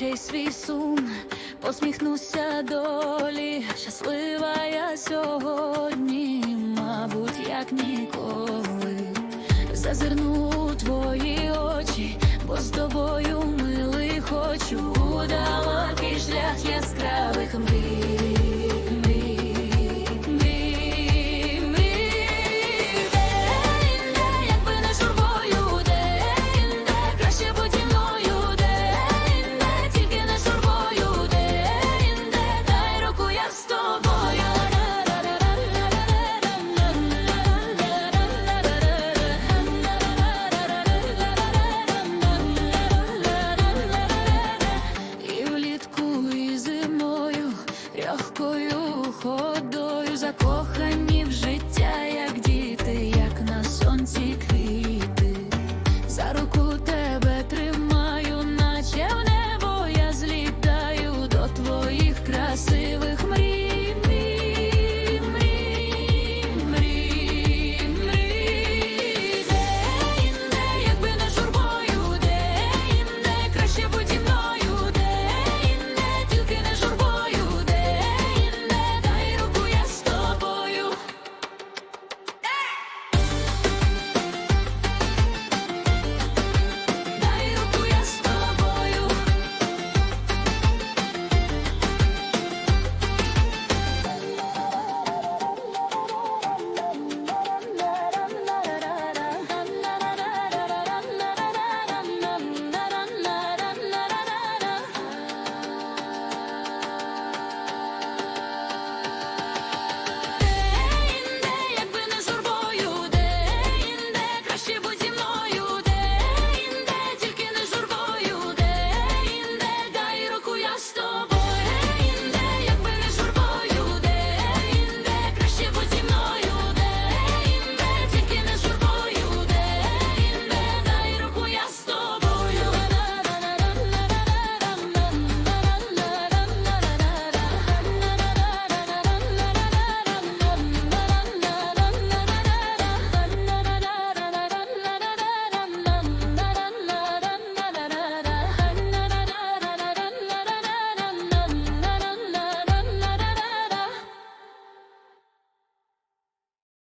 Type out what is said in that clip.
очей свій сум, посміхнуся долі. Щаслива я сьогодні, мабуть, як ніколи. Зазирну у твої очі, бо з тобою милий хочу удалоки. краси.